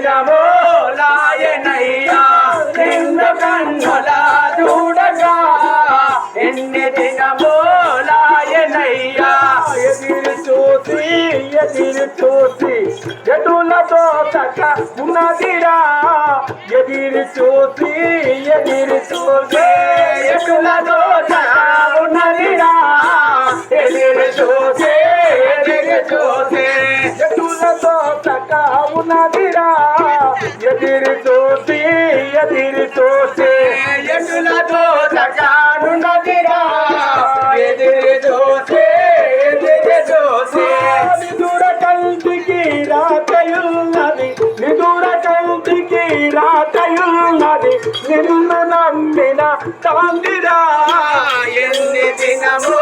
ఎన్ని దినమో కన్నులా చూడగా ఎన్ని దినమో ఎదిరి చూసి ఎదిరి చూసి ఎటులతో తక ఉన్నదిరా. ఎదిరి చూసి ఎదిరి చూసి ఎటులతో ఉన్నదిరా ఎదిరి చూసి ఎదిరి చూసి. ఎటులతో చకానున్నదిరా ఎదిరి చూసే ఎదిరి చూసే. నిదుర కంటికి రాతయున్నది నిదుర కంటికి రాతయున్నది నిన్ను నమ్మిన తాందిరా. ఎన్ని దినమో